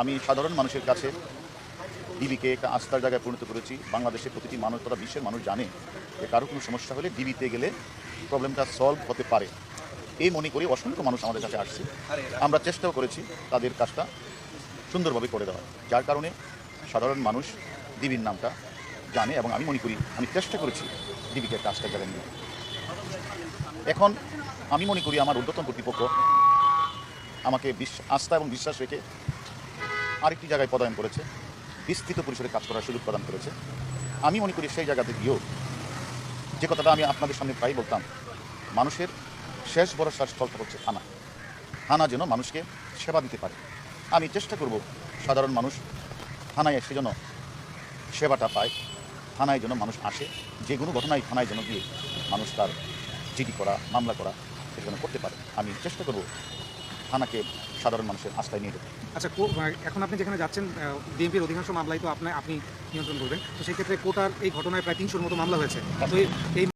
আমি সাধারণ মানুষের কাছে ডিবিকে একটা আস্থার জায়গায় পরিণত করেছি। বাংলাদেশের প্রতিটি মানুষ তারা বিশ্বের মানুষ জানে যে কারও কোনো সমস্যা হলে ডিবিতে গেলে প্রবলেমটা সলভ হতে পারে। এই মনে করি অসংখ্য মানুষ আমাদের কাছে আসছে। আমরা চেষ্টাও করেছি তাদের কাজটা সুন্দরভাবে করে দেওয়া যার কারণে সাধারণ মানুষ ডিবির নামটা জানে এবং আমি মনে করি, আমি চেষ্টা করেছি ডিবিকে একটা আস্থার জায়গায় নিয়ে এখন আমি মনে করি আমার ঊর্ধ্বতন কর্তৃপক্ষ আমাকে আস্থা এবং বিশ্বাস রেখে আরেকটি জায়গায় পদায়ন করেছে, বিস্তৃত পরিসরে কাজ করার সুযোগ প্রদান করেছে। আমি মনে করি সেই জায়গাতে গিয়েও যে কথাটা আমি আপনাদের সামনে প্রায় বলতাম, মানুষের শেষ ভরসার স্থলটা হচ্ছে থানা। থানা যেন মানুষকে সেবা দিতে পারে। আমি চেষ্টা করব সাধারণ মানুষ থানায় এসে যেন সেবাটা পায়, থানায় যেন মানুষ আসে, যে কোনো ঘটনায় থানায় যেন গিয়ে মানুষ তার জিডি করা, মামলা করা এটা করতে পারে। আমি চেষ্টা করব থানাকে সাধারণ মানুষের আস্থায় নিয়ে যেতে আচ্ছা এখন আপনি যেখানে যাচ্ছেন বিএনপির অধিকাংশ মামলায় তো আপনি আপনি নিয়ন্ত্রণ করবেন। তো সেক্ষেত্রে কোটার এই ঘটনায় প্রায় তিনশোর মতো মামলা হয়েছে। তো এই